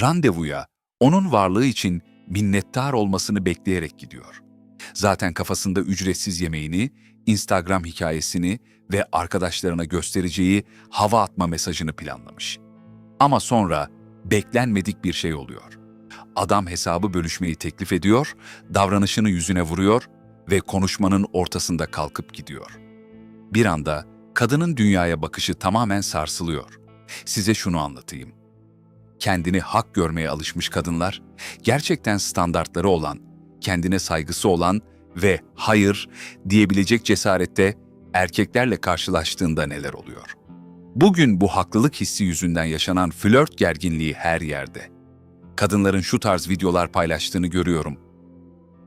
randevuya onun varlığı için minnettar olmasını bekleyerek gidiyor. Zaten kafasında ücretsiz yemeğini, Instagram hikayesini ve arkadaşlarına göstereceği hava atma mesajını planlamış. Ama sonra beklenmedik bir şey oluyor. Adam hesabı bölüşmeyi teklif ediyor, davranışını yüzüne vuruyor ve konuşmanın ortasında kalkıp gidiyor. Bir anda kadının dünyaya bakışı tamamen sarsılıyor. Size şunu anlatayım. Kendini hak görmeye alışmış kadınlar, gerçekten standartları olan, kendine saygısı olan ve hayır diyebilecek cesarette erkeklerle karşılaştığında neler oluyor? Bugün bu haklılık hissi yüzünden yaşanan flört gerginliği her yerde. Kadınların şu tarz videolar paylaştığını görüyorum.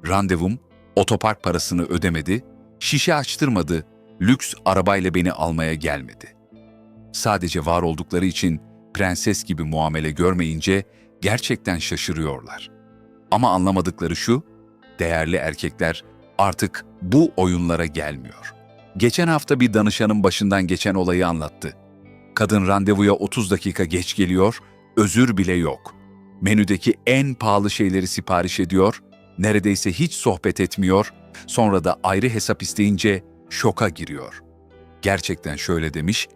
Randevum, otopark parasını ödemedi, şişe açtırmadı, lüks arabayla beni almaya gelmedi. Sadece var oldukları için prenses gibi muamele görmeyince gerçekten şaşırıyorlar. Ama anlamadıkları şu, değerli erkekler artık bu oyunlara gelmiyor. Geçen hafta bir danışanın başından geçen olayı anlattı. Kadın randevuya 30 dakika geç geliyor, özür bile yok. Menüdeki en pahalı şeyleri sipariş ediyor, neredeyse hiç sohbet etmiyor, sonra da ayrı hesap isteyince şoka giriyor. Gerçekten şöyle demiş,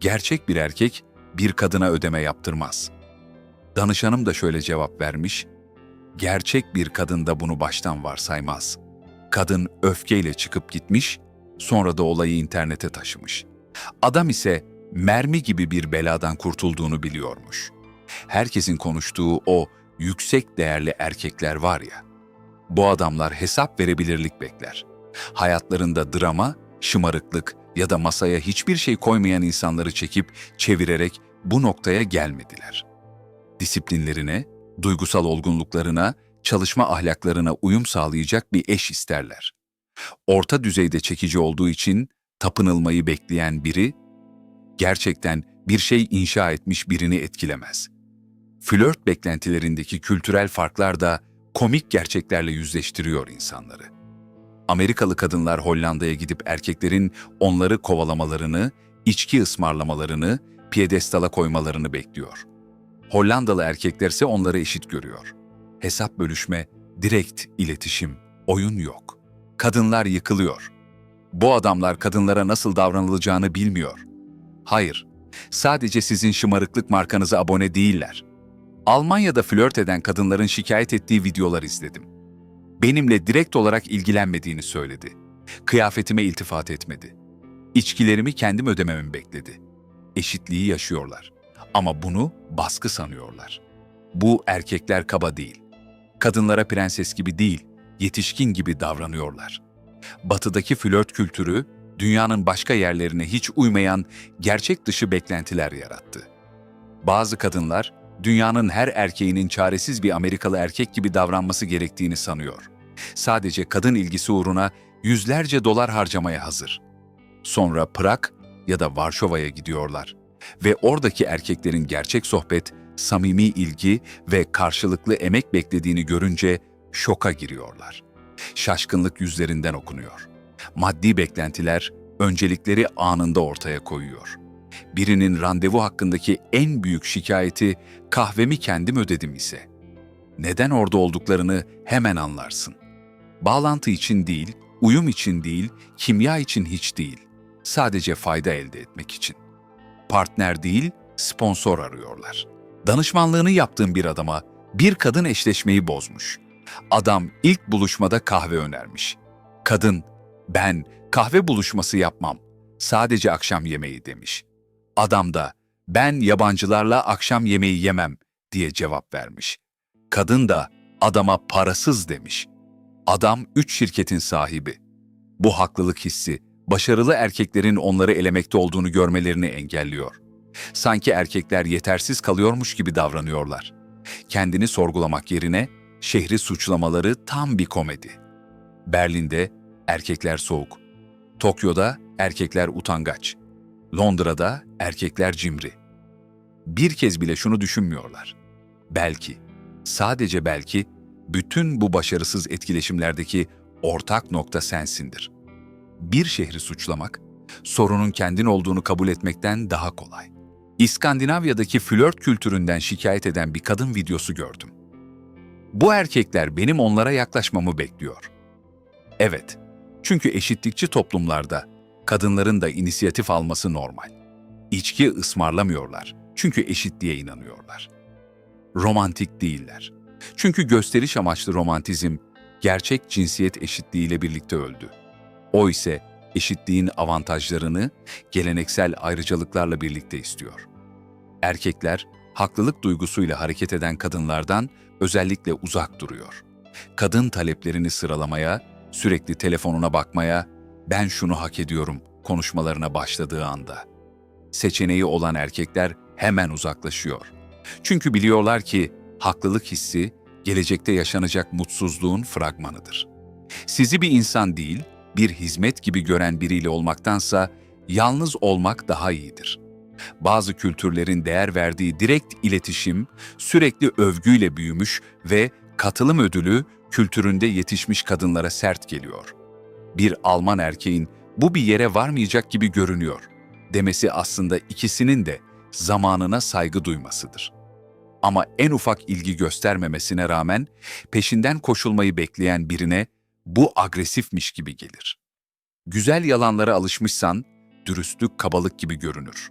gerçek bir erkek bir kadına ödeme yaptırmaz. Danışanım da şöyle cevap vermiş, gerçek bir kadın da bunu baştan varsaymaz. Kadın öfkeyle çıkıp gitmiş, sonra da olayı internete taşımış. Adam ise mermi gibi bir beladan kurtulduğunu biliyormuş. Herkesin konuştuğu o yüksek değerli erkekler var ya, bu adamlar hesap verebilirlik bekler. Hayatlarında drama, şımarıklık ya da masaya hiçbir şey koymayan insanları çekip çevirerek bu noktaya gelmediler. Disiplinlerine, duygusal olgunluklarına, çalışma ahlaklarına uyum sağlayacak bir eş isterler. Orta düzeyde çekici olduğu için tapınılmayı bekleyen biri, gerçekten bir şey inşa etmiş birini etkilemez. Flört beklentilerindeki kültürel farklar da komik gerçeklerle yüzleştiriyor insanları. Amerikalı kadınlar Hollanda'ya gidip erkeklerin onları kovalamalarını, içki ısmarlamalarını, piyedestala koymalarını bekliyor. Hollandalı erkekler ise onları eşit görüyor. Hesap bölüşme, direkt iletişim, oyun yok. Kadınlar yıkılıyor. Bu adamlar kadınlara nasıl davranılacağını bilmiyor. Hayır, sadece sizin şımarıklık markanıza abone değiller. Almanya'da flört eden kadınların şikayet ettiği videolar izledim. Benimle direkt olarak ilgilenmediğini söyledi. Kıyafetime iltifat etmedi. İçkilerimi kendim ödememi bekledi. Eşitliği yaşıyorlar. Ama bunu baskı sanıyorlar. Bu erkekler kaba değil. Kadınlara prenses gibi değil, yetişkin gibi davranıyorlar. Batıdaki flört kültürü, dünyanın başka yerlerine hiç uymayan gerçek dışı beklentiler yarattı. Bazı kadınlar, dünyanın her erkeğinin çaresiz bir Amerikalı erkek gibi davranması gerektiğini sanıyor. Sadece kadın ilgisi uğruna yüzlerce dolar harcamaya hazır. Sonra Prag ya da Varşova'ya gidiyorlar ve oradaki erkeklerin gerçek sohbet, samimi ilgi ve karşılıklı emek beklediğini görünce şoka giriyorlar. Şaşkınlık yüzlerinden okunuyor. Maddi beklentiler öncelikleri anında ortaya koyuyor. Birinin randevu hakkındaki en büyük şikayeti kahvemi kendim ödedim ise. Neden orada olduklarını hemen anlarsın. Bağlantı için değil, uyum için değil, kimya için hiç değil. Sadece fayda elde etmek için. Partner değil, sponsor arıyorlar. Danışmanlığını yaptığım bir adama bir kadın eşleşmeyi bozmuş. Adam ilk buluşmada kahve önermiş. Kadın, ben kahve buluşması yapmam, sadece akşam yemeği demiş. Adam da, ben yabancılarla akşam yemeği yemem diye cevap vermiş. Kadın da adama parasız demiş. Adam üç şirketin sahibi. Bu haklılık hissi, başarılı erkeklerin onları elemekte olduğunu görmelerini engelliyor. Sanki erkekler yetersiz kalıyormuş gibi davranıyorlar. Kendini sorgulamak yerine şehri suçlamaları tam bir komedi. Berlin'de erkekler soğuk. Tokyo'da erkekler utangaç. Londra'da erkekler cimri. Bir kez bile şunu düşünmüyorlar. Belki, sadece belki bütün bu başarısız etkileşimlerdeki ortak nokta sensindir. Bir şehri suçlamak, sorunun kendin olduğunu kabul etmekten daha kolay. İskandinavya'daki flört kültüründen şikayet eden bir kadın videosu gördüm. Bu erkekler benim onlara yaklaşmamı bekliyor. Evet, çünkü eşitlikçi toplumlarda kadınların da inisiyatif alması normal. İçki ısmarlamıyorlar çünkü eşitliğe inanıyorlar. Romantik değiller. Çünkü gösteriş amaçlı romantizm gerçek cinsiyet eşitliğiyle birlikte öldü. O ise eşitliğin avantajlarını geleneksel ayrıcalıklarla birlikte istiyor. Erkekler haklılık duygusuyla hareket eden kadınlardan özellikle uzak duruyor. Kadın taleplerini sıralamaya, sürekli telefonuna bakmaya, ben şunu hak ediyorum konuşmalarına başladığı anda. Seçeneği olan erkekler hemen uzaklaşıyor. Çünkü biliyorlar ki haklılık hissi gelecekte yaşanacak mutsuzluğun fragmanıdır. Sizi bir insan değil, bir hizmet gibi gören biriyle olmaktansa yalnız olmak daha iyidir. Bazı kültürlerin değer verdiği direkt iletişim sürekli övgüyle büyümüş ve katılım ödülü kültüründe yetişmiş kadınlara sert geliyor. Bir Alman erkeğin bu bir yere varmayacak gibi görünüyor demesi aslında ikisinin de zamanına saygı duymasıdır. Ama en ufak ilgi göstermemesine rağmen peşinden koşulmayı bekleyen birine bu agresifmiş gibi gelir. Güzel yalanlara alışmışsan dürüstlük kabalık gibi görünür.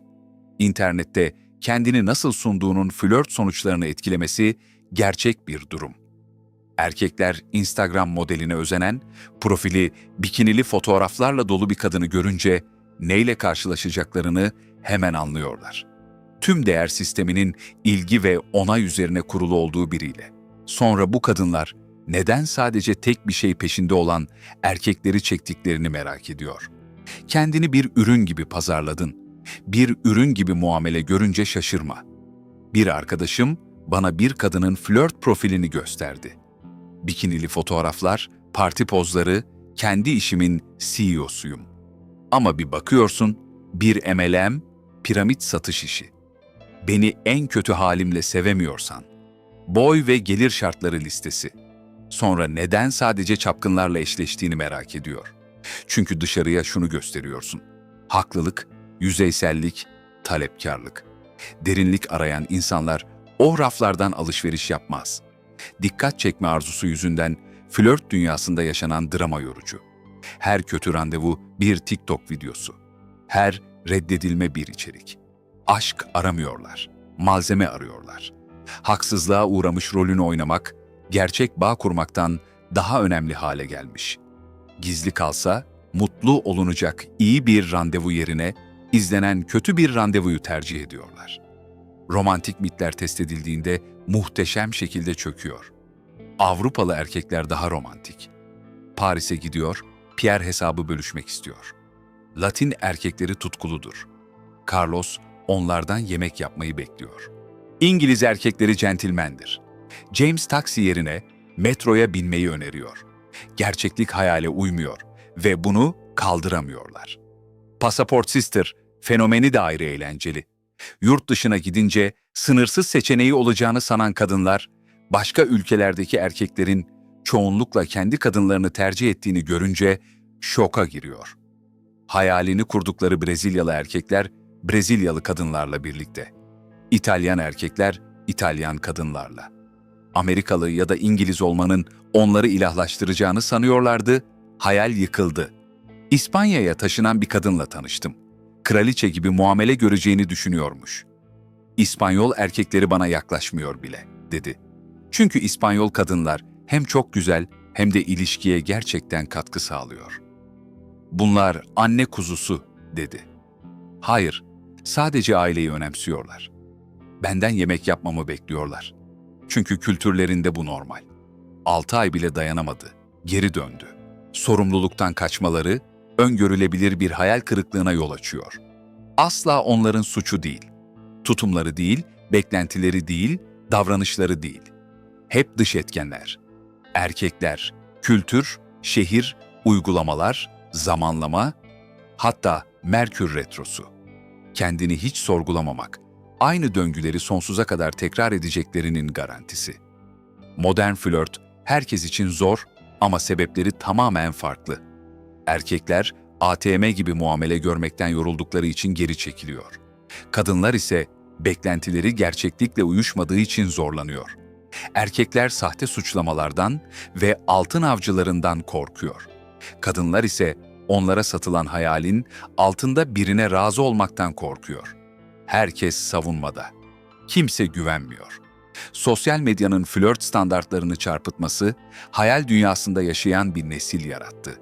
İnternette kendini nasıl sunduğunun flört sonuçlarını etkilemesi gerçek bir durum. Erkekler Instagram modeline özenen, profili bikinili fotoğraflarla dolu bir kadını görünce neyle karşılaşacaklarını hemen anlıyorlar. Tüm değer sisteminin ilgi ve onay üzerine kurulu olduğu biriyle. Sonra bu kadınlar neden sadece tek bir şey peşinde olan erkekleri çektiklerini merak ediyor. Kendini bir ürün gibi pazarladın. Bir ürün gibi muamele görünce şaşırma. Bir arkadaşım bana bir kadının flört profilini gösterdi. Bikinili fotoğraflar, parti pozları, kendi işimin CEO'suyum. Ama bir bakıyorsun, bir MLM, piramit satış işi. Beni en kötü halimle sevemiyorsan, boy ve gelir şartları listesi. Sonra neden sadece çapkınlarla eşleştiğini merak ediyor. Çünkü dışarıya şunu gösteriyorsun. Haklılık, yüzeysellik, talepkarlık. Derinlik arayan insanlar o raflardan alışveriş yapmaz. Dikkat çekme arzusu yüzünden flört dünyasında yaşanan drama yorucu. Her kötü randevu bir TikTok videosu. Her reddedilme bir içerik. Aşk aramıyorlar, malzeme arıyorlar. Haksızlığa uğramış rolünü oynamak, gerçek bağ kurmaktan daha önemli hale gelmiş. Gizli kalsa, mutlu olunacak iyi bir randevu yerine izlenen kötü bir randevuyu tercih ediyorlar. Romantik mitler test edildiğinde muhteşem şekilde çöküyor. Avrupalı erkekler daha romantik. Paris'e gidiyor, Pierre hesabı bölüşmek istiyor. Latin erkekleri tutkuludur. Carlos onlardan yemek yapmayı bekliyor. İngiliz erkekleri centilmendir. James taksi yerine metroya binmeyi öneriyor. Gerçeklik hayale uymuyor ve bunu kaldıramıyorlar. Pasaport Sister fenomeni de ayrı eğlenceli. Yurt dışına gidince sınırsız seçeneği olacağını sanan kadınlar, başka ülkelerdeki erkeklerin çoğunlukla kendi kadınlarını tercih ettiğini görünce şoka giriyor. Hayalini kurdukları Brezilyalı erkekler Brezilyalı kadınlarla birlikte. İtalyan erkekler İtalyan kadınlarla. Amerikalı ya da İngiliz olmanın onları ilahlaştıracağını sanıyorlardı, hayal yıkıldı. İspanya'ya taşınan bir kadınla tanıştım. Kraliçe gibi muamele göreceğini düşünüyormuş. İspanyol erkekleri bana yaklaşmıyor bile, dedi. Çünkü İspanyol kadınlar hem çok güzel hem de ilişkiye gerçekten katkı sağlıyor. Bunlar anne kuzusu, dedi. Hayır, sadece aileyi önemsiyorlar. Benden yemek yapmamı bekliyorlar. Çünkü kültürlerinde bu normal. Altı ay bile dayanamadı. Geri döndü. Sorumluluktan kaçmaları, öngörülebilir bir hayal kırıklığına yol açıyor. Asla onların suçu değil. Tutumları değil, beklentileri değil, davranışları değil. Hep dış etkenler. Erkekler, kültür, şehir, uygulamalar, zamanlama, hatta Merkür Retrosu. Kendini hiç sorgulamamak, aynı döngüleri sonsuza kadar tekrar edeceklerinin garantisi. Modern flört herkes için zor ama sebepleri tamamen farklı. Erkekler ATM gibi muamele görmekten yoruldukları için geri çekiliyor. Kadınlar ise beklentileri gerçeklikle uyuşmadığı için zorlanıyor. Erkekler sahte suçlamalardan ve altın avcılarından korkuyor. Kadınlar ise onlara satılan hayalin altında birine razı olmaktan korkuyor. Herkes savunmada. Kimse güvenmiyor. Sosyal medyanın flört standartlarını çarpıtması, hayal dünyasında yaşayan bir nesil yarattı.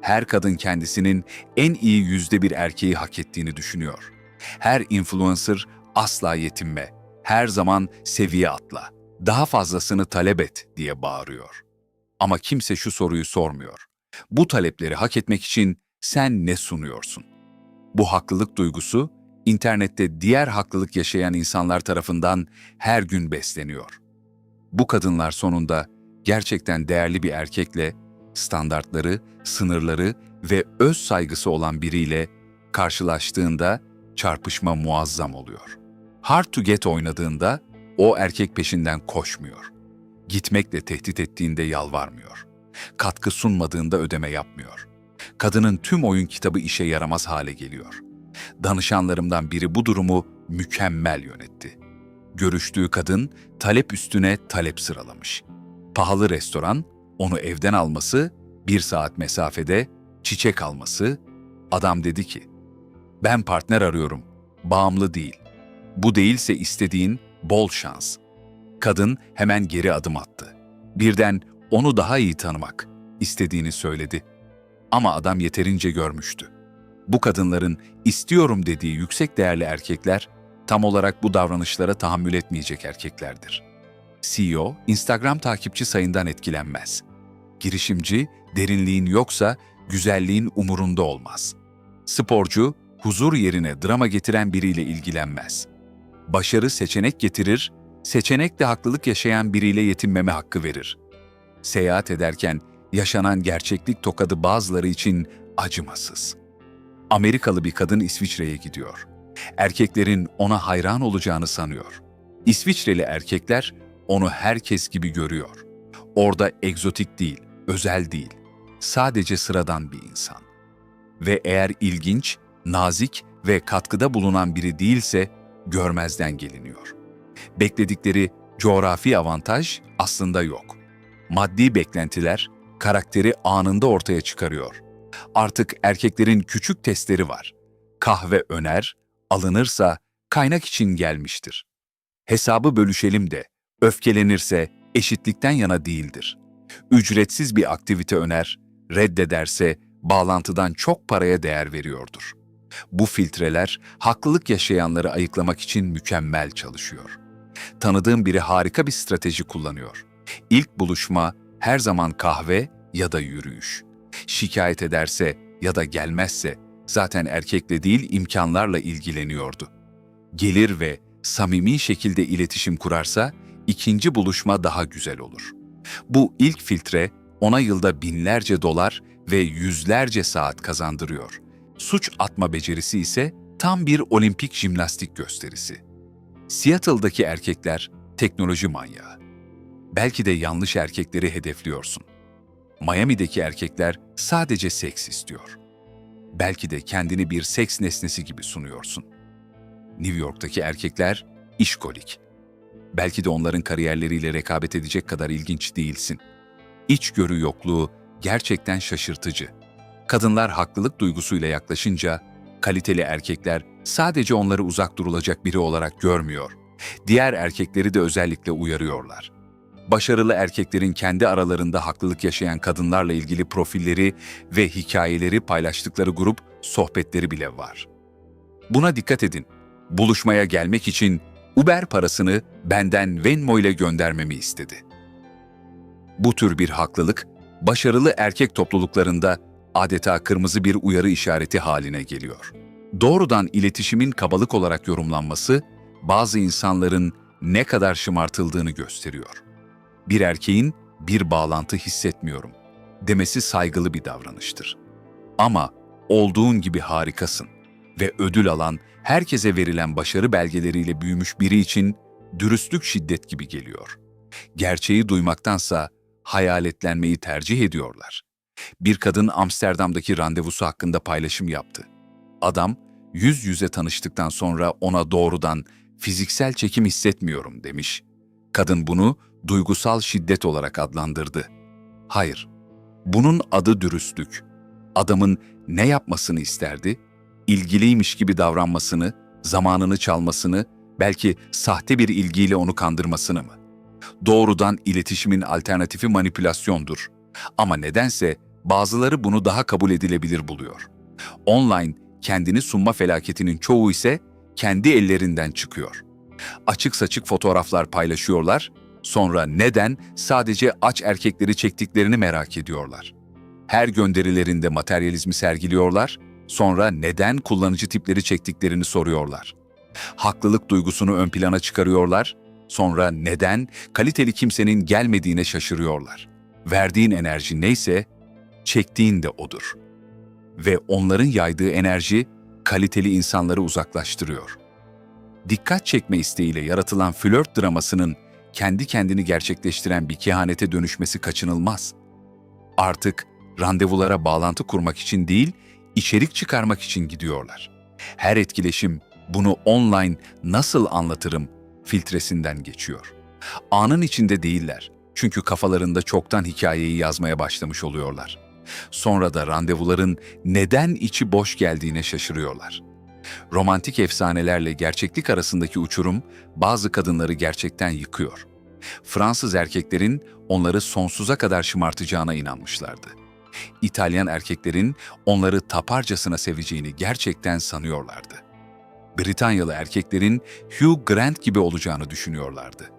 Her kadın kendisinin en iyi yüzde bir erkeği hak ettiğini düşünüyor. Her influencer asla yetinme, her zaman seviye atla, daha fazlasını talep et diye bağırıyor. Ama kimse şu soruyu sormuyor. Bu talepleri hak etmek için sen ne sunuyorsun? Bu haklılık duygusu internette diğer haklılık yaşayan insanlar tarafından her gün besleniyor. Bu kadınlar sonunda gerçekten değerli bir erkekle, standartları, sınırları ve öz saygısı olan biriyle karşılaştığında çarpışma muazzam oluyor. Hard to get oynadığında o erkek peşinden koşmuyor. Gitmekle tehdit ettiğinde yalvarmıyor. Katkı sunmadığında ödeme yapmıyor. Kadının tüm oyun kitabı işe yaramaz hale geliyor.'' Danışanlarımdan biri bu durumu mükemmel yönetti. Görüştüğü kadın talep üstüne talep sıralamış. Pahalı restoran, onu evden alması, bir saat mesafede çiçek alması. Adam dedi ki, ben partner arıyorum, bağımlı değil. Bu değilse istediğin bol şans. Kadın hemen geri adım attı. Birden onu daha iyi tanımak istediğini söyledi. Ama adam yeterince görmüştü bu kadınların istiyorum dediği yüksek değerli erkekler tam olarak bu davranışlara tahammül etmeyecek erkeklerdir. CEO, Instagram takipçi sayından etkilenmez. Girişimci, derinliğin yoksa güzelliğin umurunda olmaz. Sporcu, huzur yerine drama getiren biriyle ilgilenmez. Başarı seçenek getirir, seçenek de haklılık yaşayan biriyle yetinmeme hakkı verir. Seyahat ederken yaşanan gerçeklik tokadı bazıları için acımasız. Amerikalı bir kadın İsviçre'ye gidiyor. Erkeklerin ona hayran olacağını sanıyor. İsviçreli erkekler onu herkes gibi görüyor. Orada egzotik değil, özel değil. Sadece sıradan bir insan. Ve eğer ilginç, nazik ve katkıda bulunan biri değilse görmezden geliniyor. Bekledikleri coğrafi avantaj aslında yok. Maddi beklentiler karakteri anında ortaya çıkarıyor.'' Artık erkeklerin küçük testleri var. Kahve öner, alınırsa kaynak için gelmiştir. Hesabı bölüşelim de, öfkelenirse eşitlikten yana değildir. Ücretsiz bir aktivite öner, reddederse bağlantıdan çok paraya değer veriyordur. Bu filtreler haklılık yaşayanları ayıklamak için mükemmel çalışıyor. Tanıdığım biri harika bir strateji kullanıyor. İlk buluşma her zaman kahve ya da yürüyüş şikayet ederse ya da gelmezse zaten erkekle değil imkanlarla ilgileniyordu. Gelir ve samimi şekilde iletişim kurarsa ikinci buluşma daha güzel olur. Bu ilk filtre ona yılda binlerce dolar ve yüzlerce saat kazandırıyor. Suç atma becerisi ise tam bir olimpik jimnastik gösterisi. Seattle'daki erkekler teknoloji manyağı. Belki de yanlış erkekleri hedefliyorsun. Miami'deki erkekler sadece seks istiyor. Belki de kendini bir seks nesnesi gibi sunuyorsun. New York'taki erkekler işkolik. Belki de onların kariyerleriyle rekabet edecek kadar ilginç değilsin. İçgörü yokluğu gerçekten şaşırtıcı. Kadınlar haklılık duygusuyla yaklaşınca kaliteli erkekler sadece onları uzak durulacak biri olarak görmüyor. Diğer erkekleri de özellikle uyarıyorlar başarılı erkeklerin kendi aralarında haklılık yaşayan kadınlarla ilgili profilleri ve hikayeleri paylaştıkları grup sohbetleri bile var. Buna dikkat edin. Buluşmaya gelmek için Uber parasını benden Venmo ile göndermemi istedi. Bu tür bir haklılık, başarılı erkek topluluklarında adeta kırmızı bir uyarı işareti haline geliyor. Doğrudan iletişimin kabalık olarak yorumlanması, bazı insanların ne kadar şımartıldığını gösteriyor bir erkeğin bir bağlantı hissetmiyorum demesi saygılı bir davranıştır. Ama olduğun gibi harikasın ve ödül alan, herkese verilen başarı belgeleriyle büyümüş biri için dürüstlük şiddet gibi geliyor. Gerçeği duymaktansa hayaletlenmeyi tercih ediyorlar. Bir kadın Amsterdam'daki randevusu hakkında paylaşım yaptı. Adam, yüz yüze tanıştıktan sonra ona doğrudan fiziksel çekim hissetmiyorum demiş. Kadın bunu duygusal şiddet olarak adlandırdı. Hayır, bunun adı dürüstlük. Adamın ne yapmasını isterdi? İlgiliymiş gibi davranmasını, zamanını çalmasını, belki sahte bir ilgiyle onu kandırmasını mı? Doğrudan iletişimin alternatifi manipülasyondur. Ama nedense bazıları bunu daha kabul edilebilir buluyor. Online kendini sunma felaketinin çoğu ise kendi ellerinden çıkıyor. Açık saçık fotoğraflar paylaşıyorlar, sonra neden sadece aç erkekleri çektiklerini merak ediyorlar. Her gönderilerinde materyalizmi sergiliyorlar, sonra neden kullanıcı tipleri çektiklerini soruyorlar. Haklılık duygusunu ön plana çıkarıyorlar, sonra neden kaliteli kimsenin gelmediğine şaşırıyorlar. Verdiğin enerji neyse, çektiğin de odur. Ve onların yaydığı enerji kaliteli insanları uzaklaştırıyor. Dikkat çekme isteğiyle yaratılan flört dramasının kendi kendini gerçekleştiren bir kehanete dönüşmesi kaçınılmaz. Artık randevulara bağlantı kurmak için değil, içerik çıkarmak için gidiyorlar. Her etkileşim bunu online nasıl anlatırım filtresinden geçiyor. Anın içinde değiller. Çünkü kafalarında çoktan hikayeyi yazmaya başlamış oluyorlar. Sonra da randevuların neden içi boş geldiğine şaşırıyorlar. Romantik efsanelerle gerçeklik arasındaki uçurum bazı kadınları gerçekten yıkıyor. Fransız erkeklerin onları sonsuza kadar şımartacağına inanmışlardı. İtalyan erkeklerin onları taparcasına seveceğini gerçekten sanıyorlardı. Britanyalı erkeklerin Hugh Grant gibi olacağını düşünüyorlardı.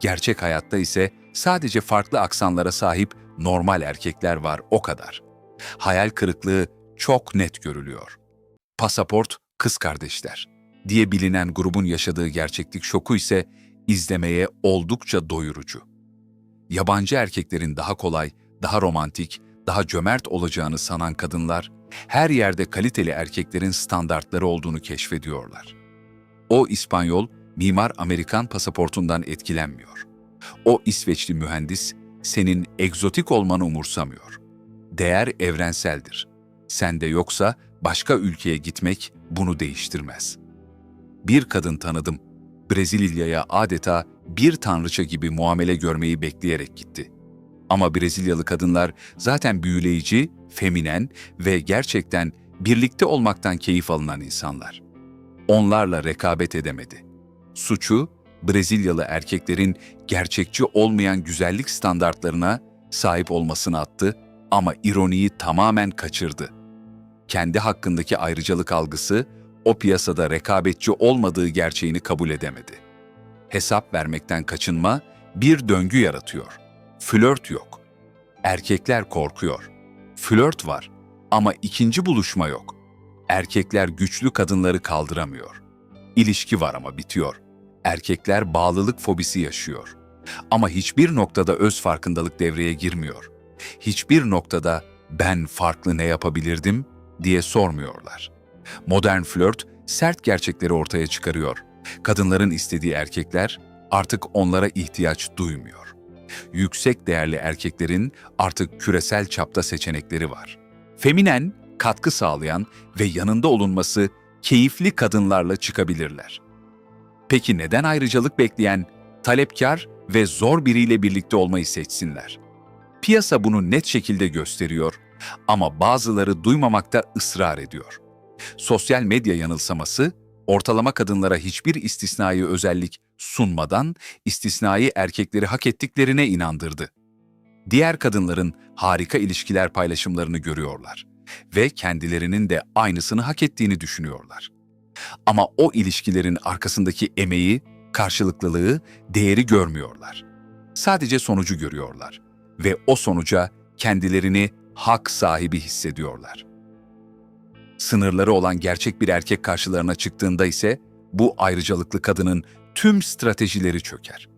Gerçek hayatta ise sadece farklı aksanlara sahip normal erkekler var o kadar. Hayal kırıklığı çok net görülüyor. Pasaport kız kardeşler diye bilinen grubun yaşadığı gerçeklik şoku ise izlemeye oldukça doyurucu. Yabancı erkeklerin daha kolay, daha romantik, daha cömert olacağını sanan kadınlar her yerde kaliteli erkeklerin standartları olduğunu keşfediyorlar. O İspanyol, mimar Amerikan pasaportundan etkilenmiyor. O İsveçli mühendis, senin egzotik olmanı umursamıyor. Değer evrenseldir. Sende yoksa başka ülkeye gitmek bunu değiştirmez. Bir kadın tanıdım. Brezilya'ya adeta bir tanrıça gibi muamele görmeyi bekleyerek gitti. Ama Brezilyalı kadınlar zaten büyüleyici, feminen ve gerçekten birlikte olmaktan keyif alınan insanlar. Onlarla rekabet edemedi. Suçu Brezilyalı erkeklerin gerçekçi olmayan güzellik standartlarına sahip olmasını attı ama ironiyi tamamen kaçırdı. Kendi hakkındaki ayrıcalık algısı o piyasada rekabetçi olmadığı gerçeğini kabul edemedi. Hesap vermekten kaçınma bir döngü yaratıyor. Flört yok. Erkekler korkuyor. Flört var ama ikinci buluşma yok. Erkekler güçlü kadınları kaldıramıyor. İlişki var ama bitiyor. Erkekler bağlılık fobisi yaşıyor. Ama hiçbir noktada öz farkındalık devreye girmiyor. Hiçbir noktada ben farklı ne yapabilirdim diye sormuyorlar. Modern flört sert gerçekleri ortaya çıkarıyor. Kadınların istediği erkekler artık onlara ihtiyaç duymuyor. Yüksek değerli erkeklerin artık küresel çapta seçenekleri var. Feminen, katkı sağlayan ve yanında olunması keyifli kadınlarla çıkabilirler. Peki neden ayrıcalık bekleyen, talepkar ve zor biriyle birlikte olmayı seçsinler? Piyasa bunu net şekilde gösteriyor ama bazıları duymamakta ısrar ediyor. Sosyal medya yanılsaması, ortalama kadınlara hiçbir istisnai özellik sunmadan istisnai erkekleri hak ettiklerine inandırdı. Diğer kadınların harika ilişkiler paylaşımlarını görüyorlar ve kendilerinin de aynısını hak ettiğini düşünüyorlar. Ama o ilişkilerin arkasındaki emeği, karşılıklılığı, değeri görmüyorlar. Sadece sonucu görüyorlar ve o sonuca kendilerini hak sahibi hissediyorlar. Sınırları olan gerçek bir erkek karşılarına çıktığında ise bu ayrıcalıklı kadının tüm stratejileri çöker.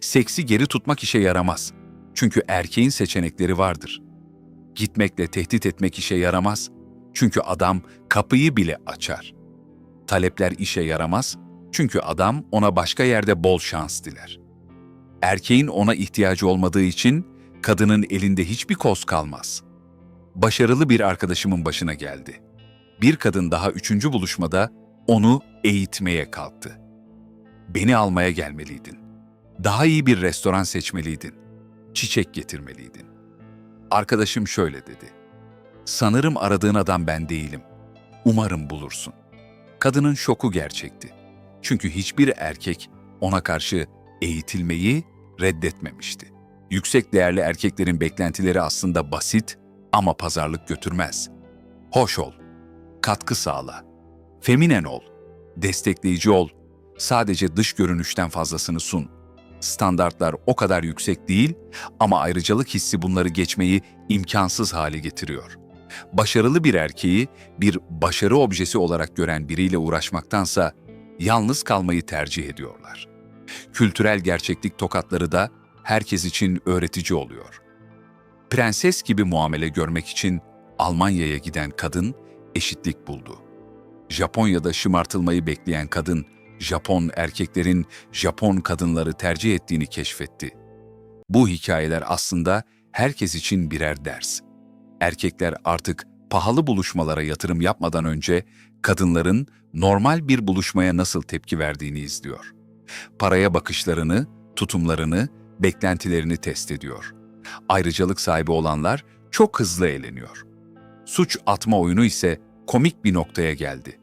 Seksi geri tutmak işe yaramaz. Çünkü erkeğin seçenekleri vardır. Gitmekle tehdit etmek işe yaramaz. Çünkü adam kapıyı bile açar. Talepler işe yaramaz. Çünkü adam ona başka yerde bol şans diler. Erkeğin ona ihtiyacı olmadığı için kadının elinde hiçbir koz kalmaz. Başarılı bir arkadaşımın başına geldi. Bir kadın daha üçüncü buluşmada onu eğitmeye kalktı. beni almaya gelmeliydin. Daha iyi bir restoran seçmeliydin. Çiçek getirmeliydin. Arkadaşım şöyle dedi. Sanırım aradığın adam ben değilim. Umarım bulursun. Kadının şoku gerçekti. Çünkü hiçbir erkek ona karşı eğitilmeyi reddetmemişti. Yüksek değerli erkeklerin beklentileri aslında basit ama pazarlık götürmez. Hoş ol, katkı sağla, feminen ol, destekleyici ol, sadece dış görünüşten fazlasını sun. Standartlar o kadar yüksek değil ama ayrıcalık hissi bunları geçmeyi imkansız hale getiriyor. Başarılı bir erkeği bir başarı objesi olarak gören biriyle uğraşmaktansa yalnız kalmayı tercih ediyorlar. Kültürel gerçeklik tokatları da herkes için öğretici oluyor. Prenses gibi muamele görmek için Almanya'ya giden kadın eşitlik buldu. Japonya'da şımartılmayı bekleyen kadın, Japon erkeklerin Japon kadınları tercih ettiğini keşfetti. Bu hikayeler aslında herkes için birer ders. Erkekler artık pahalı buluşmalara yatırım yapmadan önce kadınların normal bir buluşmaya nasıl tepki verdiğini izliyor. Paraya bakışlarını, tutumlarını, beklentilerini test ediyor. Ayrıcalık sahibi olanlar çok hızlı eğleniyor. Suç atma oyunu ise komik bir noktaya geldi.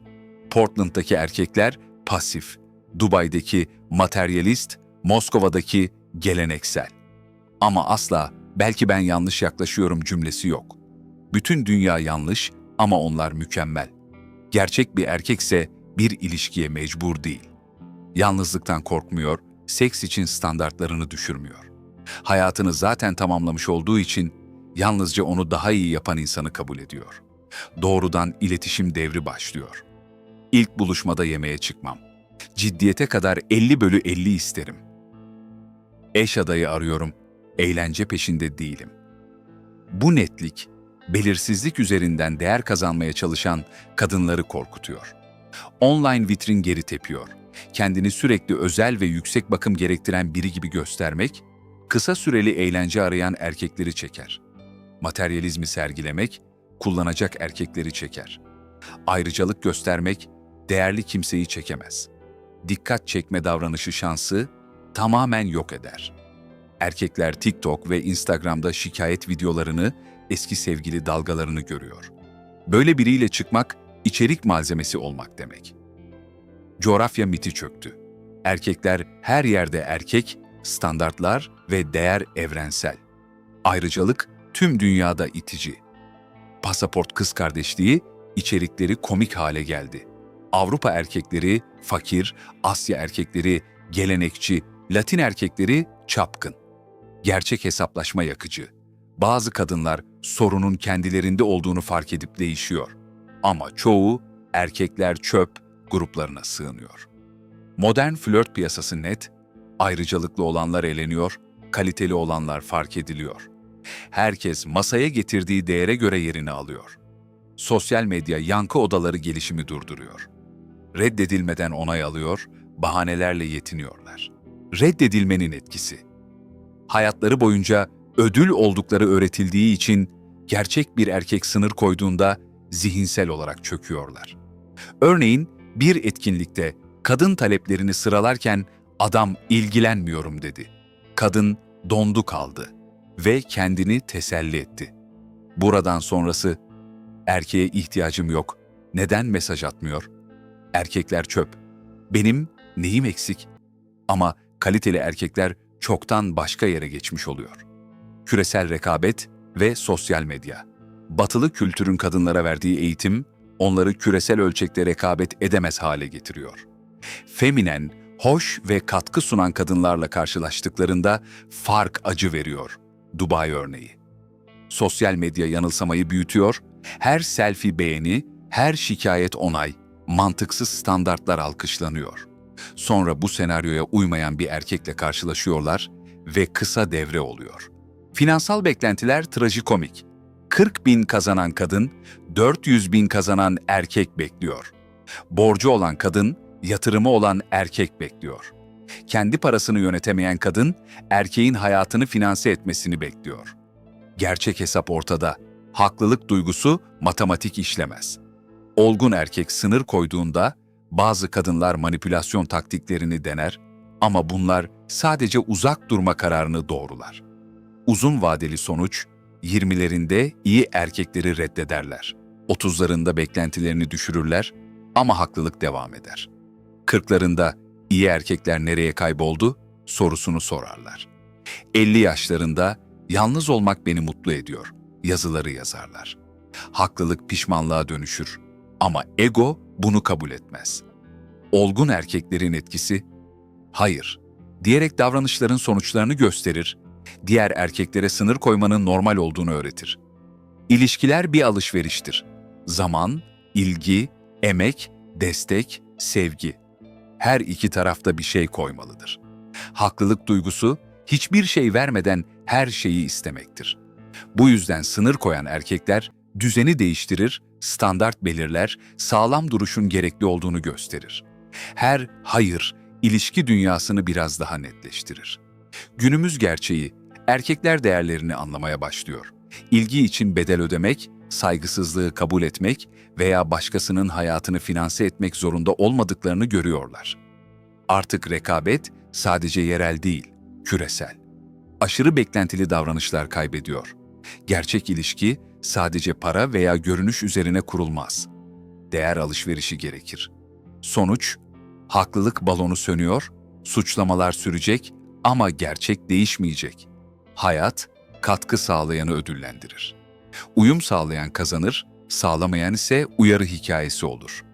Portland'daki erkekler pasif, Dubai'deki materyalist, Moskova'daki geleneksel. Ama asla belki ben yanlış yaklaşıyorum cümlesi yok. Bütün dünya yanlış ama onlar mükemmel. Gerçek bir erkekse bir ilişkiye mecbur değil. Yalnızlıktan korkmuyor, seks için standartlarını düşürmüyor. Hayatını zaten tamamlamış olduğu için yalnızca onu daha iyi yapan insanı kabul ediyor. Doğrudan iletişim devri başlıyor. İlk buluşmada yemeğe çıkmam. Ciddiyete kadar 50 bölü 50 isterim. Eş adayı arıyorum, eğlence peşinde değilim. Bu netlik, belirsizlik üzerinden değer kazanmaya çalışan kadınları korkutuyor. Online vitrin geri tepiyor. Kendini sürekli özel ve yüksek bakım gerektiren biri gibi göstermek, kısa süreli eğlence arayan erkekleri çeker. Materyalizmi sergilemek, kullanacak erkekleri çeker. Ayrıcalık göstermek, değerli kimseyi çekemez. Dikkat çekme davranışı şansı tamamen yok eder. Erkekler TikTok ve Instagram'da şikayet videolarını, eski sevgili dalgalarını görüyor. Böyle biriyle çıkmak, içerik malzemesi olmak demek. Coğrafya miti çöktü. Erkekler her yerde erkek, standartlar ve değer evrensel. Ayrıcalık tüm dünyada itici. Pasaport kız kardeşliği içerikleri komik hale geldi. Avrupa erkekleri fakir, Asya erkekleri gelenekçi, Latin erkekleri çapkın. Gerçek hesaplaşma yakıcı. Bazı kadınlar sorunun kendilerinde olduğunu fark edip değişiyor. Ama çoğu erkekler çöp gruplarına sığınıyor. Modern flört piyasası net, ayrıcalıklı olanlar eleniyor, kaliteli olanlar fark ediliyor. Herkes masaya getirdiği değere göre yerini alıyor. Sosyal medya yankı odaları gelişimi durduruyor. Reddedilmeden onay alıyor, bahanelerle yetiniyorlar. Reddedilmenin etkisi. Hayatları boyunca ödül oldukları öğretildiği için gerçek bir erkek sınır koyduğunda zihinsel olarak çöküyorlar. Örneğin bir etkinlikte kadın taleplerini sıralarken adam ilgilenmiyorum dedi. Kadın dondu kaldı ve kendini teselli etti. Buradan sonrası erkeğe ihtiyacım yok. Neden mesaj atmıyor? Erkekler çöp. Benim neyim eksik? Ama kaliteli erkekler çoktan başka yere geçmiş oluyor. Küresel rekabet ve sosyal medya. Batılı kültürün kadınlara verdiği eğitim onları küresel ölçekte rekabet edemez hale getiriyor. Feminen, hoş ve katkı sunan kadınlarla karşılaştıklarında fark acı veriyor. Dubai örneği. Sosyal medya yanılsamayı büyütüyor, her selfie beğeni, her şikayet onay, mantıksız standartlar alkışlanıyor. Sonra bu senaryoya uymayan bir erkekle karşılaşıyorlar ve kısa devre oluyor. Finansal beklentiler trajikomik. 40 bin kazanan kadın, 400 bin kazanan erkek bekliyor. Borcu olan kadın, yatırımı olan erkek bekliyor. Kendi parasını yönetemeyen kadın, erkeğin hayatını finanse etmesini bekliyor. Gerçek hesap ortada. Haklılık duygusu matematik işlemez. Olgun erkek sınır koyduğunda Bazı kadınlar manipülasyon taktiklerini dener ama bunlar sadece uzak durma kararını doğrular. Uzun vadeli sonuç, 20'lerinde iyi erkekleri reddederler. 30'larında beklentilerini düşürürler ama haklılık devam eder. 40'larında iyi erkekler nereye kayboldu sorusunu sorarlar. 50 yaşlarında yalnız olmak beni mutlu ediyor yazıları yazarlar. Haklılık pişmanlığa dönüşür ama ego bunu kabul etmez. Olgun erkeklerin etkisi hayır diyerek davranışların sonuçlarını gösterir, diğer erkeklere sınır koymanın normal olduğunu öğretir. İlişkiler bir alışveriştir. Zaman, ilgi, emek, destek, sevgi. Her iki tarafta bir şey koymalıdır. Haklılık duygusu hiçbir şey vermeden her şeyi istemektir. Bu yüzden sınır koyan erkekler düzeni değiştirir, standart belirler, sağlam duruşun gerekli olduğunu gösterir. Her hayır ilişki dünyasını biraz daha netleştirir. Günümüz gerçeği erkekler değerlerini anlamaya başlıyor. İlgi için bedel ödemek, saygısızlığı kabul etmek veya başkasının hayatını finanse etmek zorunda olmadıklarını görüyorlar. Artık rekabet sadece yerel değil, küresel. Aşırı beklentili davranışlar kaybediyor. Gerçek ilişki sadece para veya görünüş üzerine kurulmaz. Değer alışverişi gerekir. Sonuç, haklılık balonu sönüyor, suçlamalar sürecek ama gerçek değişmeyecek. Hayat, katkı sağlayanı ödüllendirir. Uyum sağlayan kazanır, sağlamayan ise uyarı hikayesi olur.''